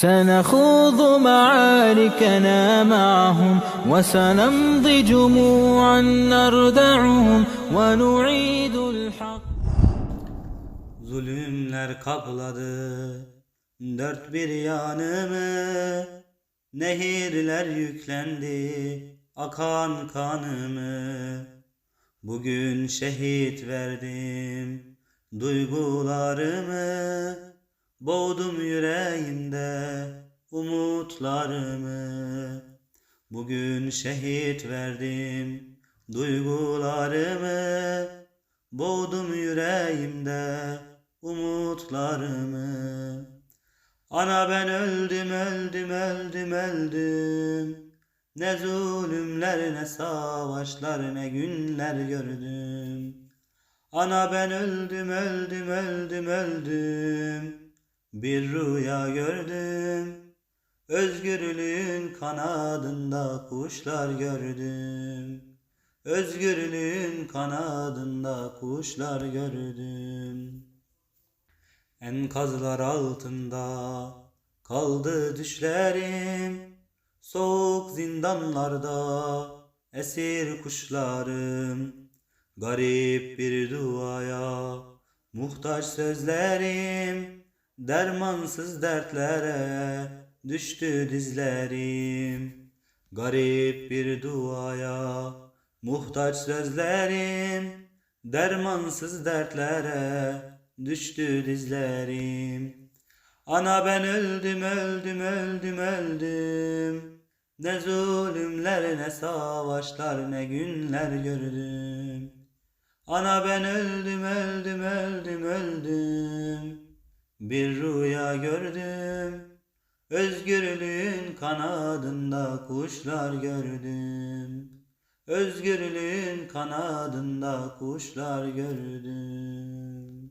سنخوض معاركنا معهم وسنمضي جموعا نردعهم ونعيد الحق Zulümler kapladı dört bir yanımı Nehirler yüklendi akan kanımı Bugün şehit verdim duygularımı Boğdum yüreğimde umutlarımı. Bugün şehit verdim duygularımı. Boğdum yüreğimde umutlarımı. Ana ben öldüm öldüm öldüm öldüm. Ne zulümler ne savaşlar ne günler gördüm. Ana ben öldüm öldüm öldüm öldüm Bir rüya gördüm Özgürlüğün kanadında kuşlar gördüm. Özgürlüğün kanadında kuşlar gördüm. Enkazlar altında kaldı düşlerim Soğuk zindanlarda esir kuşlarım. Garip bir duaya muhtaç sözlerim Dermansız dertlere düştü dizlerim. Garip bir duaya muhtaç sözlerim. Dermansız dertlere düştü dizlerim. Ana ben öldüm öldüm öldüm öldüm. Ne zulümler ne savaşlar ne günler gördüm. Ana ben öldüm öldüm öldüm Bir rüya gördüm Özgürlüğün kanadında kuşlar gördüm. Özgürlüğün kanadında kuşlar gördüm